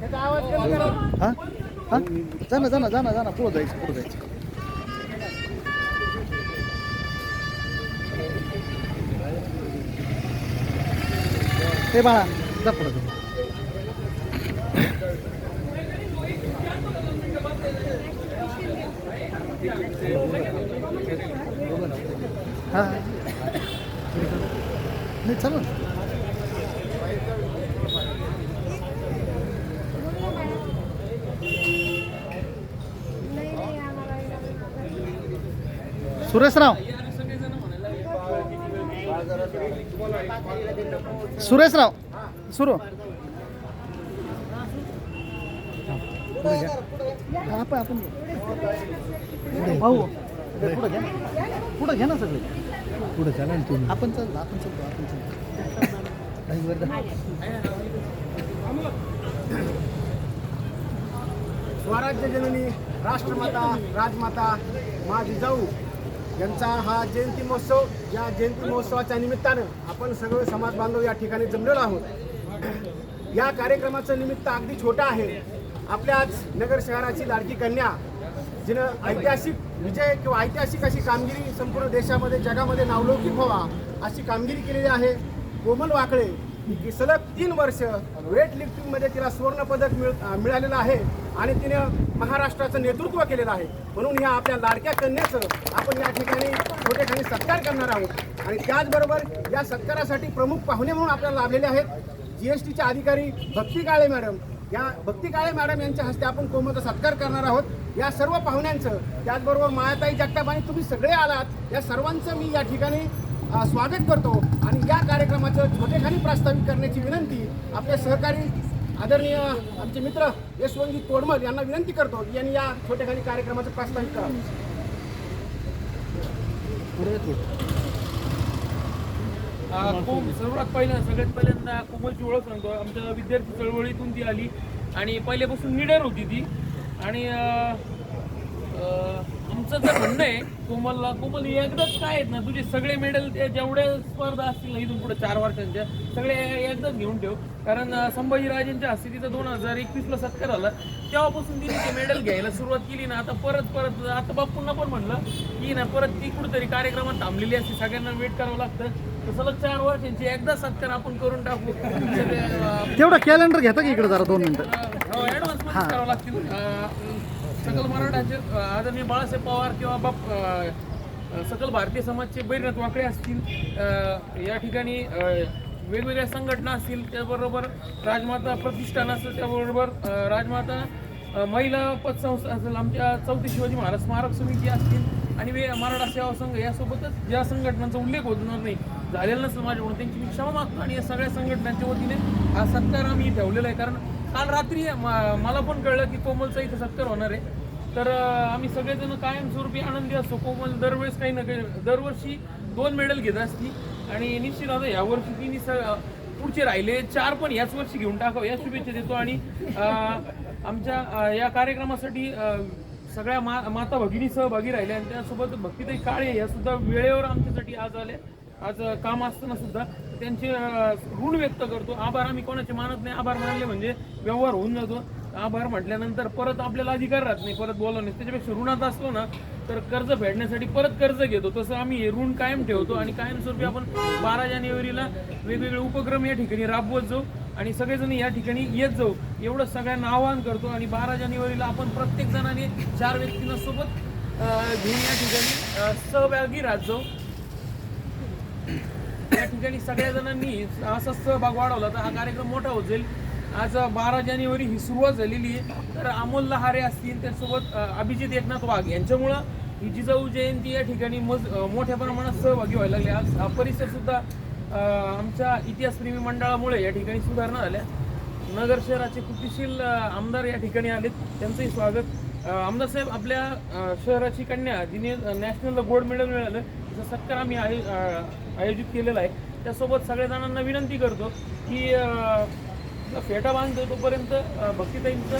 हां? हां? जा ना जा ना जा ना जा ना. पुढं जायचं पुढं जायचं. ते बाळा जा पुढं जा हां. नाही चालू सुरेशराव. सुरेशराव सुरू. आपण आपण भाऊ पुढं घ्या. पुढं घ्या ना सगळे. पुढे चला ना तुम्ही. आपण चल आपण चलतो आपण चलतो. स्वराज्य जननी राष्ट्रमाता राजमाता माझी जाऊ. यांचा हा जयंती महोत्सव या जयंती महोत्सवाच्या निमित्तानं आपण सगळे समाज बांधव या ठिकाणी जमलेलो आहोत. या कार्यक्रमाचं निमित्त अगदी छोटं आहे. आपल्याच नगर शहराची लाडकी कन्या जिनं ऐतिहासिक विजय किंवा ऐतिहासिक अशी कामगिरी संपूर्ण देशामध्ये जगामध्ये नावलौकिक व्हावा अशी कामगिरी केलेली आहे. कोमल वाकळे की सलग तीन वर्ष वेट लिफ्टिंगमध्ये तिला सुवर्ण पदक मिळ मिळालेलं आहे आणि तिने महाराष्ट्राचं नेतृत्व केलेलं आहे. म्हणून ह्या आपल्या लाडक्या कन्याचं आपण या ठिकाणी छोटेखानी सत्कार करणार आहोत. आणि त्याचबरोबर या सत्कारासाठी प्रमुख पाहुणे म्हणून आपल्याला लाभलेले आहेत जी एस टीच्या अधिकारी भक्ती काळे मॅडम. या भक्ती काळे मॅडम यांच्या हस्ते आपण कोमचा सत्कार करणार आहोत. या सर्व पाहुण्यांचं त्याचबरोबर मायाताई जगताप आणि तुम्ही सगळे आलात. या सर्वांचं मी या ठिकाणी स्वागत करतो. आणि या कार्यक्रमाचं छोटेखानी प्रास्ताविक करण्याची विनंती आपले सहकारी आदरणीय आमचे मित्र यशवंतजी तोडमल यांना विनंती करतो की यांनी या छोटेखानी कार्यक्रमाचं प्रास्ताविक करावं सर्वात पहिल्या सगळ्यात पहिल्यांदा कोमलची ओळख सांगतो. आमच्या विद्यार्थी चळवळीतून ती आली. आणि पहिल्यापासून निडर होती ती. आणि आमचं जर म्हणणं आहे कोमलला कोमल एकदाच काय आहेत ना तुझे सगळे मेडल जेवढ्या स्पर्धा असतील ना इथून पुढे चार वर्षांच्या सगळे एकदाच घेऊन ठेव. कारण संभाजीराजेंच्या हस्ते तिचा दोन हजार एकवीसला सत्कार झाला तेव्हापासून तिने ते मेडल घ्यायला सुरुवात केली ना आता परत परत आता बापूंना पण म्हणलं की ना परत ती कुठेतरी कार्यक्रमात थांबलेली असते सगळ्यांना वेट करावं लागतं. तर सलग चार वर्षांची एकदा सत्कार आपण करून टाकू. तेवढं कॅलेंडर घेता का इकडे जरा दोन मिनिटं? हो, advance मध्येच करावं लागतील. सकल मराठाचे आदरणीय बाळासाहेब पवार किंवा बाप सकल भारतीय समाजचे बैरनाथ वाकडे असतील या ठिकाणी वेगवेगळ्या संघटना असतील त्याबरोबर राजमाता प्रतिष्ठान असेल त्याबरोबर राजमाता महिला पतसंस्था असेल आमच्या चौथी शिवाजी महाराज स्मारक समिती असतील आणि वे मराठा सेवा संघ यासोबतच ज्या संघटनांचा उल्लेख होणार नाही. झालेला नसेल माझ्याकडून त्यांची मी क्षमा मागतो आणि या सगळ्या संघटनांच्या वतीने हा सत्कार आम्ही ठेवलेला आहे. कारण काल रात्री मला पण कळलं की कोमलचा इथं सत्कार होणार आहे. तर आम्ही सगळेजण कायमस्वरूपी आनंदी असतो. कोमल दरवेळेस काही ना काही दरवर्षी दोन मेडल घेत असती. आणि निश्चित आता यावर्षी तिने स पुढचे राहिले. चार पण याच वर्षी घेऊन टाकावं या शुभेच्छा देतो. आणि आमच्या या कार्यक्रमासाठी सगळ्या मा माता भगिनी सहभागी राहिल्या आणि त्यासोबत भक्तीताई काळे या सुद्धा वेळेवर आमच्यासाठी आज आल्या आज काम असताना सुद्धा त्यांचे ऋण व्यक्त करतो. आभार आम्ही कोणाचे मानत नाही. आभार मानले म्हणजे व्यवहार होऊन जातो. आभार म्हटल्यानंतर परत आपल्याला अधिकार राहत नाही. परत बोलवणे त्याच्यापेक्षा ऋणात असलो ना तर कर्ज फेडण्यासाठी परत कर्ज घेतो. तसं आम्ही हे ऋण कायम ठेवतो आणि कायमस्वरूपी आपण बारा जानेवारीला वेगवेगळे उपक्रम या ठिकाणी राबवत जाऊ आणि सगळेजण या ठिकाणी येत जाऊ. एवढं सगळ्यांना आवाहन करतो आणि बारा जानेवारीला आपण प्रत्येक जणांनी चार व्यक्तींना सोबत घेऊन या ठिकाणी सहभागी राहत जाऊ. या ठिकाणी सगळ्या जणांनी असा सहभाग वाढवला तर हा कार्यक्रम मोठा होत जाईल. आज बारा जानेवारी ही सुरुवात झालेली आहे. तर अमोल लहारे असतील त्यासोबत अभिजित एकनाथ वाघ यांच्यामुळं ही जिजाऊ जयंती या ठिकाणी मज मोठ्या प्रमाणात सहभागी व्हायला लागले. आज हा परिसर सुद्धा आमच्या इतिहासप्रेमी मंडळामुळे या ठिकाणी सुधारणा झाल्या. नगर शहराचे कृतिशील आमदार या ठिकाणी आलेत. त्यांचंही स्वागत. आमदार साहेब आपल्या शहराची कन्या जिने नॅशनल गोल्ड मेडल मिळालं. तिचा सत्कार आम्ही आयो- आयोजित केलेला आहे त्यासोबत सगळ्या जणांना विनंती करतो की फेटा बांधतो तोपर्यंत भक्तीताईंचं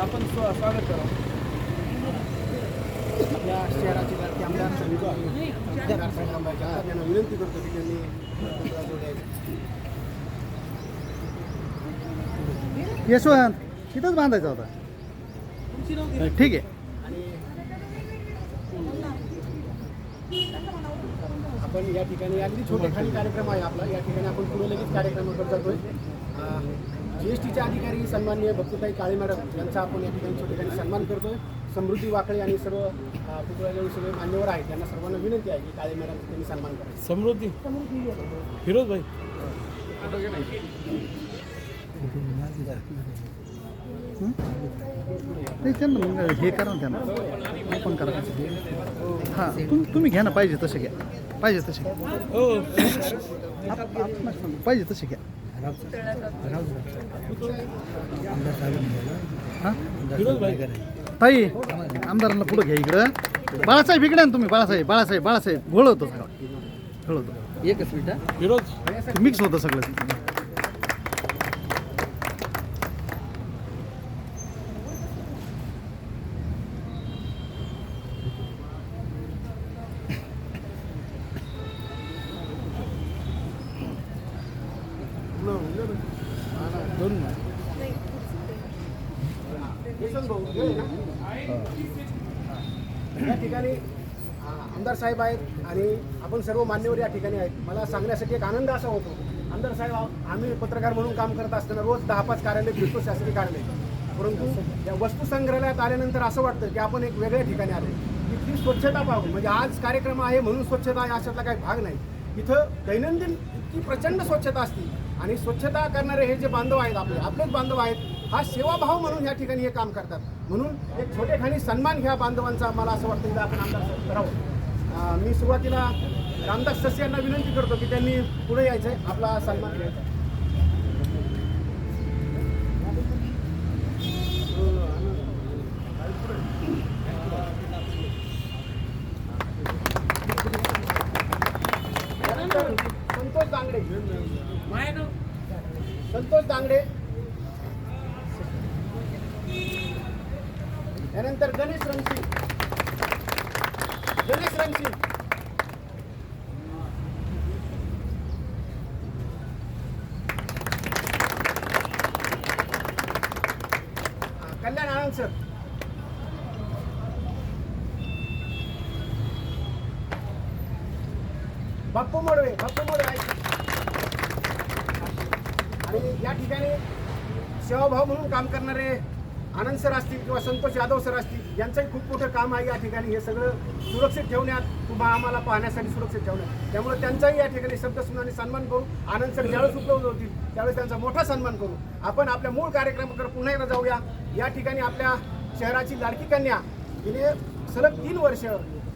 आपण स्वा- स्वागत करावं या शहराचे लाडके आमदार त्यांना विनंती करतो की त्यांनी यशवंत इथंच बांधायचा होता. ठीक आहे. आपण या ठिकाणी अगदी छोटे खाली कार्यक्रम आहे आपला. या ठिकाणी आपण पुढे लगेच कार्यक्रमाकडे जातोय. जी एस टीचे अधिकारी सन्माननीय भक्तताई काळे मॅडम यांचा आपण या ठिकाणी छोटे खाली सन्मान करतोय. समृद्धी वाकळे आणि सर्व पुतळ्याजवळ सगळे मान्यवर आहेत. त्यांना सर्वांना विनंती आहे की काळे मॅडम त्यांनी सन्मान करायचा समृद्धी. फिरोज भाई नाही त्यांना मग हे करा ना त्यांना. ओपन करा. हां तुम तुम्ही घ्या ना पाहिजे तसे घ्या. पाहिजे तसे घ्या. हो. पाहिजे तसे घ्या. हां? ताई आमदारांना पुढं घ्या इकडं. बाळासाहेब इकडे ना तुम्ही बाळासाहेब बाळासाहेब बाळासाहेब. घोळ होतं सगळं. घोळ होतं. एकच मिनिट. मिक्स होतं सगळं यशवंत भाऊ, हे आहे ना? या ठिकाणी आमदार साहेब आहेत आणि आपण सर्व मान्यवर या ठिकाणी आहेत. मला सांगण्यासाठी एक आनंद असा होतो. आमदार साहेब आम्ही पत्रकार म्हणून काम करत असताना रोज दहा पाच कार्यालय फिरतो शासकीय कार्यालय. परंतु या वस्तू संग्रहालयात आल्यानंतर असं वाटतं की आपण एक वेगळ्या ठिकाणी आलो इथली स्वच्छता पाहू. म्हणजे आज कार्यक्रम आहे म्हणून स्वच्छता आहे अशातला काही भाग नाही. इथं दैनंदिन इतकी प्रचंड स्वच्छता असते. आणि स्वच्छता करणारे हे जे बांधव आहेत आपले आपलेच बांधव आहेत हा सेवाभाव म्हणून या ठिकाणी हे काम करतात. म्हणून एक छोटेखानी सन्मान घ्या बांधवांचा मला असं वाटतं की आपण आमदार करावं मी सुरुवातीला रामदास सस यांना विनंती करतो की त्यांनी पुढे यायचं आहे आपला सन्मान घ्यायचा. संतोष दांगडे. संतोष दांगडे. त्यानंतर गणेश रणसिंग गणेश रणसिंग कल्याण आनंद सर बाप्पू मोडवे बाप्पू मोडवे आणि या ठिकाणी सेवाभाव म्हणून काम करणारे आनंद सर असतील किंवा संतोष यादव सर असतील यांचंही खूप मोठं काम आहे या ठिकाणी. हे सगळं सुरक्षित ठेवण्यात तुम्हा आम्हाला पाहण्यासाठी सुरक्षित ठेवण्यात. त्यामुळे त्यांचाही या ठिकाणी शब्दसुनाने सन्मान करू. आनंद सर ज्यावेळेस उपलब्ध होतील त्यावेळेस त्यांचा मोठा सन्मान करू. आपण आपल्या मूळ कार्यक्रमाकडे पुन्हा एकदा जाऊया. या ठिकाणी आपल्या शहराची लाडकी कन्या हिने सलग तीन वर्ष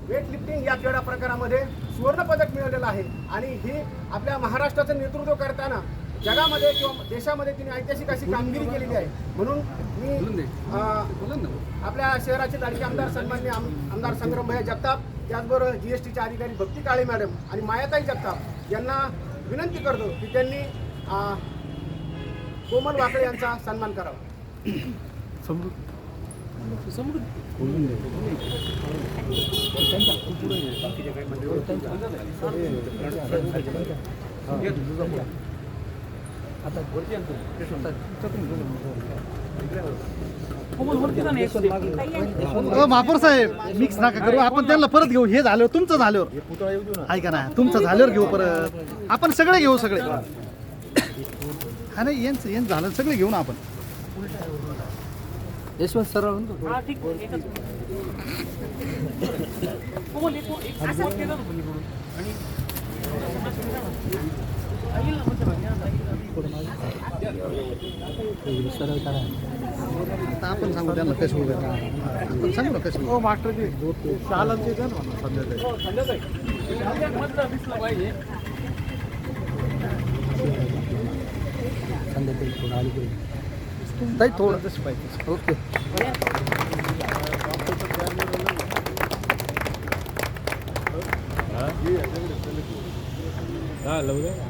वेट लिफ्टिंग या क्रीडा प्रकारामध्ये सुवर्णपदक मिळवलेलं आहे. आणि ही आपल्या महाराष्ट्राचं नेतृत्व करताना जगामध्ये किंवा देशामध्ये तिने ऐतिहासिक अशी कामगिरी केलेली आहे. म्हणून मी अं, आपल्या शहराचे लाडके आमदार सन्मान्य आम- आमदार संग्रामभाई जगताप त्याचबरोबर जी एस टीचे अधिकारी भक्ती काळे मॅडम आणि मायाताई जगताप यांना विनंती करतो की त्यांनी अं, कोमल वाकळे यांचा सन्मान करावा. अ महापौर साहेब मिक्स नका करू आपण त्यांना परत घेऊ हे झाल्यावर तुमचं झाल्यावर ऐका ना तुमचं झाल्यावर घेऊ परत आपण सगळे घेऊ सगळे हा नाही यांचं यांचं झालं सगळे घेऊ ना आपण यशवंत सर हा ठीक एकच आता आपण सांगू त्यांना कसे उभे आपण सांगू ना कसे हो मास्टर शालांचे द्या ना संध्याकाळी संध्याकाळी. थोडं आली पाहिजे नाही थोडं तसं पाहिजे ओके हां लवकर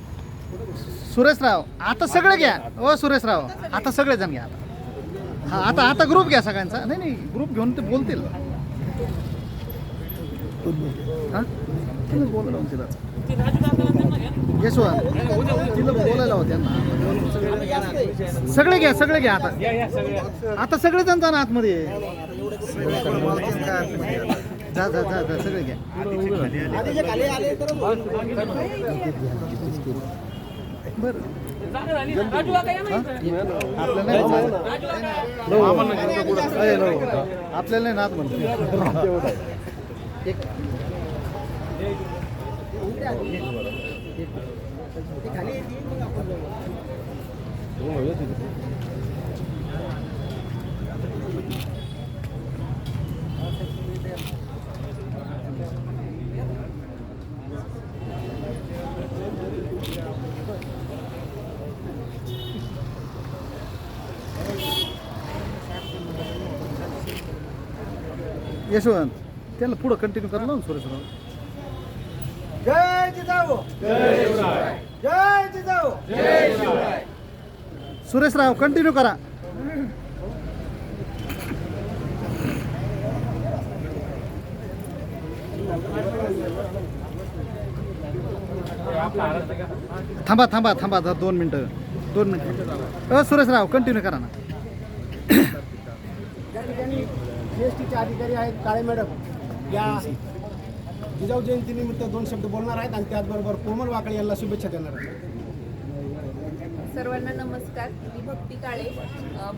सुरेशराव आता सगळे घ्या. ओ सुरेशराव आता सगळे जण घ्या हा आता आता ग्रुप घ्या सगळ्यांचा. नाही नाही ग्रुप घेऊन ते बोलतील. हा? लावून तिला. यशवंत तिला बोलायला लावा त्यांना. सगळे घ्या सगळे घ्या आता. आता सगळे जण आतमध्ये. जा जा जा जा सगळे घ्या. आपल्याला नाही आपल्याला नाही नात म्हणतो यशवंत त्याला पुढं कंटिन्यू करला ना सुरेशराव जय जिजाऊ. जय जिजाऊ. सुरेशराव कंटिन्यू करा. थांबा थांबा थांबा जरा दोन मिनटं. दोन मिनटं. अ सुरेशराव कंटिन्यू करा ना. जीएसटीचे अधिकारी आहेत काळे मॅडम. या जिजाऊ जयंतीनिमित्त दोन शब्द बोलणार आहेत आणि त्याचबरोबर कोमल वाकळे यांना शुभेच्छा देणार आहेत. सर्वांना नमस्कार. मी भक्ती काळे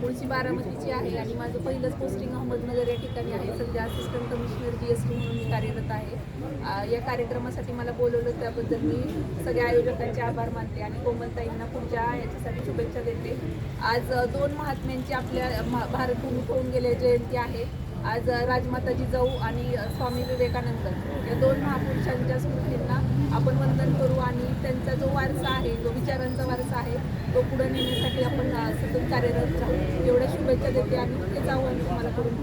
मुळची बारामतीची आहे आणि माझं पहिलंच पोस्टिंग अहमदनगर या ठिकाणी आहे. सध्या assistant commissioner G S T म्हणून मी कार्यरत आहे. या कार्यक्रमासाठी मला बोलवलं त्याबद्दल मी सगळ्या आयोजकांचे आभार मानते आणि कोमलताईंना पुढच्या याच्यासाठी शुभेच्छा देते. आज दोन महात्म्यांची आपल्या महा- भारतभूमीत होऊन गेल्या जयंती आहे. आज राजमाता जिजाऊ आणि स्वामी विवेकानंद या दोन महापुरुषांच्या स्मृतींना आपण वंदन करू आणि त्यांचा जो वारसा आहे जो विचारांचा वारसा आहे तो पुढे नेण्यासाठी आपण सतत कार्यरत राहू. एवढ्या शुभेच्छा देते आणि तेच आव्हान तुम्हाला करून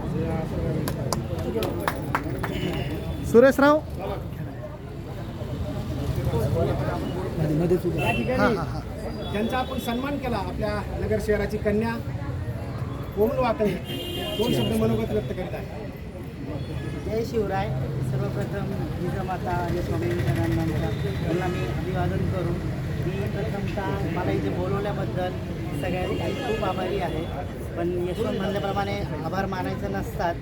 सुरेशराव? या हा ठिकाणी हा हा त्यांचा आपण सन्मान केला आपल्या नगर शहराची कन्या कोमल वाकळे. दोन शब्द मनोगत व्यक्त करीत आहे? जय शिवराय. सर्वप्रथम जिजामाता आणि स्वामी विवेकानंदांच्या यांना मी अभिवादन करून मी प्रथमतः मला इथे बोलवल्याबद्दल सगळ्यांनी खूप आभारी आहे. पण यशवंत म्हणल्याप्रमाणे आभार मानायचं नसतात.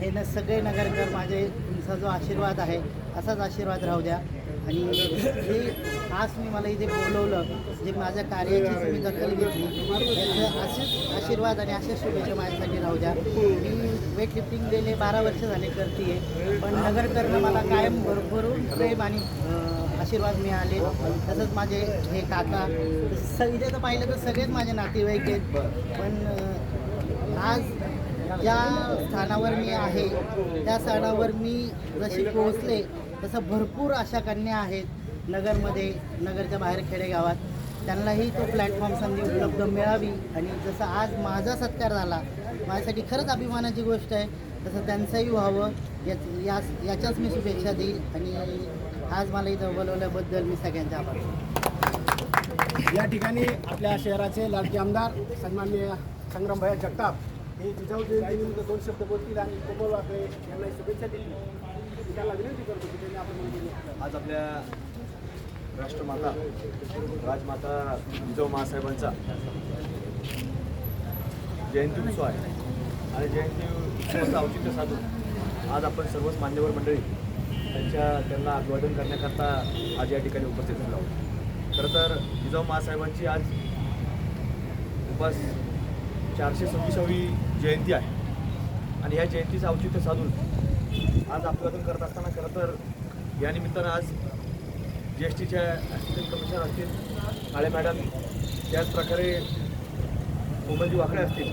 हे न सगळे नगरकर माझे तुमचा जो आशीर्वाद आहे असाच आशीर्वाद राहू द्या. आणि हे मी मला इथे बोलवलं जे माझ्या कार्याची तुम्ही दखल घेतली याचं असेच आशीर्वाद आणि अशाच शुभेच्छा माझ्यासाठी राहू द्या. मी वेट लिफ्टिंग गेले बारा वर्ष झाले करते पण नगर करणं मला कायम भरभरून प्रेम आणि आशीर्वाद मिळाले. तसंच माझे हे काका स इथे तर पाहिलं तर सगळेच माझे नातेवाईक आहेत पण आज ज्या स्थानावर मी आहे त्या स्थानावर मी जशी पोहोचले तसं भरपूर अशा कन्या आहेत नगरमध्ये नगरच्या बाहेर खेडेगावात त्यांनाही तो प्लॅटफॉर्म संधी उपलब्ध मिळावी आणि जसं आज माझा सत्कार झाला माझ्यासाठी खरंच अभिमानाची गोष्ट आहे तसं त्यांचंही व्हावं याच याच याच्याच मी शुभेच्छा देईल आणि आज मला इथं बोलवल्याबद्दल मी सगळ्यांचे आभार. या ठिकाणी आपल्या शहराचे लाडके आमदार सन्माननीय संग्रामभैया जगताप हे जिजाऊ जयंतीनिमित्त दोन शब्द बोलतील आणि कोमल वाकळे यांना शुभेच्छा देतील मी त्यांना विनंती करतो की त्यांनी आपण. आज आपल्या राष्ट्रमाता राजमाता जिजाऊ महासाहेबांचा जयंती उत्सव आहे. आणि जयंती उत्सवाचं औचित्य साधून आज आपण सर्वच मान्यवर मंडळी त्यांच्या त्यांना अभिवादन करण्याकरता आज या ठिकाणी उपस्थित झालो आहोत. खरं तर जिजाऊ महासाहेबांची आज उपास चारशे सव्वीसावी जयंती आहे. आणि या जयंतीचं औचित्य साधून आज अभिवादन करत असताना खरं तर या निमित्तानं आज जी एस टीच्या असिस्टंट कमिशनर असतील काळे मॅडम त्याचप्रकारे कोमलजी वाकडे असतील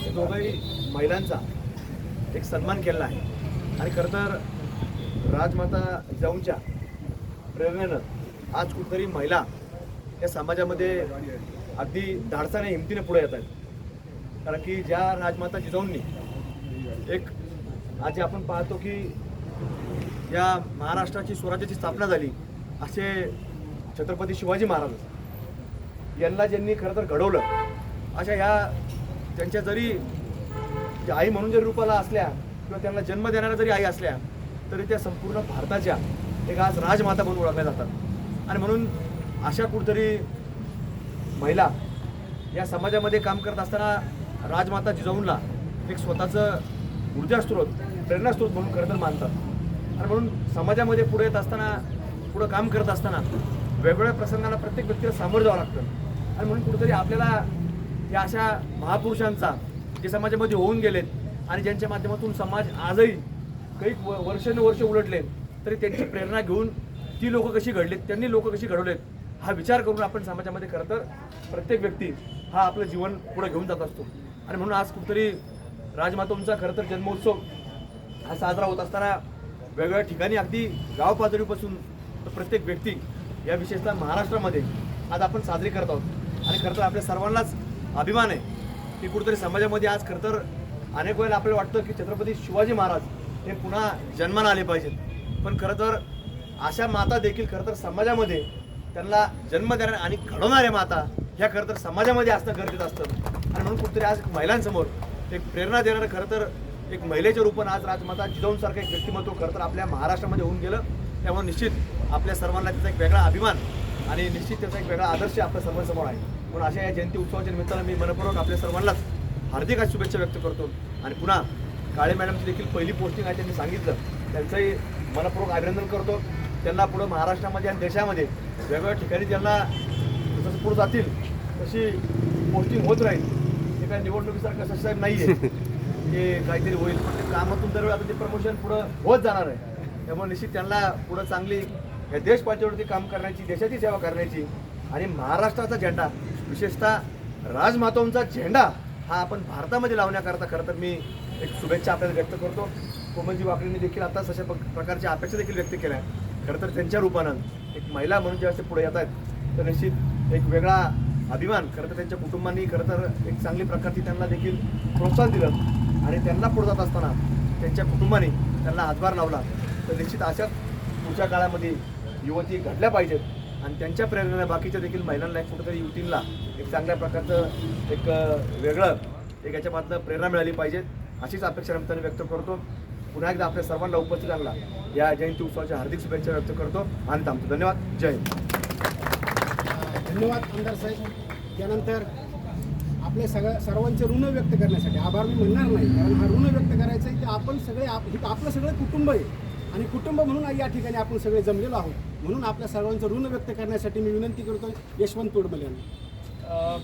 हे दोघंही महिलांचा एक सन्मान केलेला आहे. आणि खरं तर राजमाता जाऊनच्या प्रेरणेनं आज कुठेतरी महिला या समाजामध्ये अगदी धाडसाने हिमतीने पुढे येत आहेत. कारण की ज्या राजमाता जिजाऊंनी एक आज आपण पाहतो की या महाराष्ट्राची स्वराज्याची स्थापना झाली. असे छत्रपती शिवाजी महाराज यांना ज्यांनी खरं तर घडवलं अशा ह्या त्यांच्या जरी आई म्हणून जरी रूपाला असल्या किंवा त्यांना जन्म देणाऱ्या जरी आई असल्या तरी त्या संपूर्ण भारताच्या एक आज राजमाता म्हणून ओळखल्या जातात. आणि म्हणून अशा कुठतरी महिला या समाजामध्ये काम करत असताना राजमाता जिजाऊंना एक स्वतःचं ऊर्जास्रोत प्रेरणास्रोत म्हणून खरं तर मानतात. आणि म्हणून समाजामध्ये पुढे येत असताना पुढं काम करत असताना वेगवेगळ्या प्रसंगाला प्रत्येक व्यक्तीला सामोरं जावं लागतं. आणि म्हणून कुठेतरी आपल्याला या अशा महापुरुषांचा जे समाजामध्ये होऊन गेलेत आणि ज्यांच्या माध्यमातून समाज आजही काही व- वर्षानुवर्ष उलटले तरी त्यांची प्रेरणा घेऊन ती लोक कशी घडलीत त्यांनी लोक कशी घडवलेत हा विचार करून आपण समाजामध्ये खरं तर प्रत्येक व्यक्ती हा आपलं जीवन पुढे घेऊन जात असतो. आणि म्हणून आज कुठंतरी राजमातोंचा खरं तर जन्मोत्सव हा साजरा होत असताना वेगवेगळ्या ठिकाणी अगदी गाव पातळीपासून तर प्रत्येक व्यक्ती या विशेषतः महाराष्ट्रामध्ये आज आपण साजरी करत आहोत. आणि खरं तर आपल्या सर्वांनाच अभिमान आहे की कुठेतरी समाजामध्ये आज खरं तर अनेक वेळेला आपल्याला वाटतं की छत्रपती शिवाजी महाराज हे पुन्हा जन्माला आले पाहिजेत. पण खरं तर अशा माता देखील खरं तर समाजामध्ये त्यांना जन्म देणाऱ्या आणि घडवणाऱ्या माता ह्या खरं तर समाजामध्ये असणं गरजेचं असतं. आणि म्हणून कुठेतरी आज महिलांसमोर एक प्रेरणा देणारं खरं तर एक महिलेच्या रूपानं आज राजमाता जिजाऊंसारखं एक व्यक्तिमत्व खरं तर आपल्या महाराष्ट्रामध्ये होऊन गेलं. त्यामुळे निश्चित आपल्या सर्वांना त्याचा एक वेगळा अभिमान आणि निश्चित त्याचा एक वेगळा आदर्श आपल्या सर्वांसमोर आहे. म्हणून अशा या जयंती उत्सवाच्या निमित्तानं मी मनपूर्वक आपल्या सर्वांनाच हार्दिक आज शुभेच्छा व्यक्त करतो. आणि पुन्हा काळे मॅडमची देखील पहिली पोस्टिंग आहे त्यांनी सांगितलं. त्यांचंही मनपूर्वक अभिनंदन करतो. त्यांना पुढं महाराष्ट्रामध्ये आणि देशामध्ये वेगवेगळ्या ठिकाणी त्यांना जसं पुढे जातील तशी पोस्टिंग होत राहील. हे काय निवडणुकीसारखं साहेब नाही आहे ते काहीतरी होईल. पण ते कामातून दरवेळी आता ते प्रमोशन पुढं होत जाणार आहे. त्यामुळे निश्चित त्यांना पुढं चांगली या देश पातळीवरती काम करण्याची देशाची सेवा करण्याची आणि महाराष्ट्राचा झेंडा विशेषतः राजमातांचा झेंडा हा आपण भारतामध्ये लावण्याकरता खरं तर मी एक शुभेच्छा आपल्याला व्यक्त करतो कोमलजी वाकडेंनी देखील आता तशा प्रकारच्या अपेक्षा देखील व्यक्त केल्या आहेत. खरं तर त्यांच्या रूपानं एक महिला म्हणून जेव्हा ते पुढे येत आहेत तर निश्चित एक वेगळा अभिमान खरं तर त्यांच्या कुटुंबांनी खरं तर एक चांगली प्रकारची त्यांना देखील प्रोत्साहन दिलं आणि त्यांना पुढे जात असताना त्यांच्या कुटुंबाने त्यांना हातभार लावला तर निश्चित अशाच पुढच्या काळामध्ये युवती घडल्या पाहिजेत. आणि त्यांच्या प्रेरणेने बाकीच्या देखील महिलांना एक कुठेतरी युवतींना एक चांगल्या प्रकारचं एक वेगळं एक याच्यामधनं प्रेरणा मिळाली पाहिजे अशीच अपेक्षा निमित्ताने व्यक्त करतो. पुन्हा एकदा आपल्या सर्वांना उपस्थित आणला या जयंती उत्सवाच्या हार्दिक शुभेच्छा व्यक्त करतो. आणि थांबतो. धन्यवाद. जय धन्यवाद आमदार साहेब. त्यानंतर आपले सगळ्या सर्वांचे ऋण व्यक्त करण्यासाठी आभार मी म्हणणार नाही कारण हा ऋण व्यक्त करायचं आहे की आपण सगळे आप हे आपलं सगळं कुटुंब आहे. आणि कुटुंब म्हणून या ठिकाणी आपण सगळे जमलेलो आहोत. म्हणून आपल्या सर्वांचं ऋण व्यक्त करण्यासाठी मी विनंती करतो यशवंत तोडमल यांना.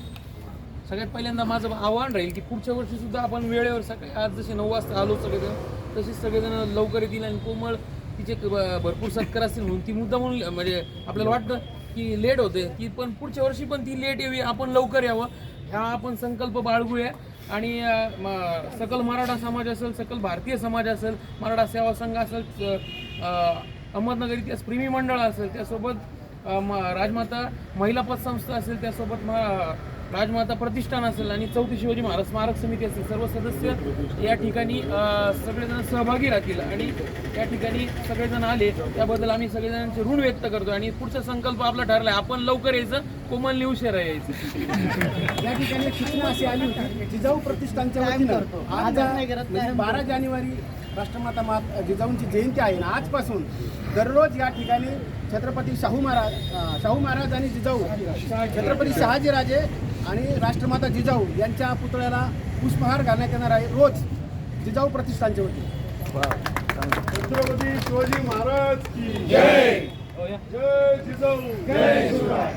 सगळ्यात पहिल्यांदा माझं आव्हान राहील की पुढच्या वर्षी सुद्धा आपण वेळेवर सकाळी आज जसे नऊ वाजता आलो सगळेजण तसेच सगळेजण लवकर येतील आणि कोमळ तिचे भरपूर सत्कार असतील म्हणून ती मुद्दा म्हणून म्हणजे आपल्याला वाटतं की लेट होते की पण पुढच्या वर्षी पण ती लेट यावी आपण लवकर यावं. ह्या आपण संकल्प बाळगूया. आणि म- सकल मराठा समाज असेल सकल भारतीय समाज असेल मराठा सेवा संघ असेल अहमदनगर इतिहास प्रेमी मंडळ असेल त्यासोबत म- राजमाता महिला पतसंस्था असेल त्यासोबत म- राजमाता प्रतिष्ठान असेल आणि चौथी शिवाजी महाराज स्मारक समिती असेल सर्व सदस्य या ठिकाणी सगळेजण सहभागी राहतील आणि या ठिकाणी सगळेजण आले त्याबद्दल आम्ही सगळेजणांचे ऋण व्यक्त करतो आणि पुढचा संकल्प आपला आहे आपण लवकर यायचं कोमलने उशिरा यायचं. या ठिकाणी शिक्षण अशी आली होती. जिजाऊ प्रतिष्ठानच्या वतीनं आज म्हणजे बारा जानेवारी राष्ट्रमाता मात जिजाऊंची जयंती आहे ना आजपासून दररोज या ठिकाणी छत्रपती शाहू महाराज शाहू महाराज आणि जिजाऊ छत्रपती शहाजीराजे आणि राष्ट्रमाता जिजाऊ यांच्या पुतळ्याला पुष्पहार घालण्यात येणार आहे रोज जिजाऊ प्रतिष्ठानचे होते छत्रपती शिवाजी महाराज की जय. जय. जिजाऊ. जय शिवराय.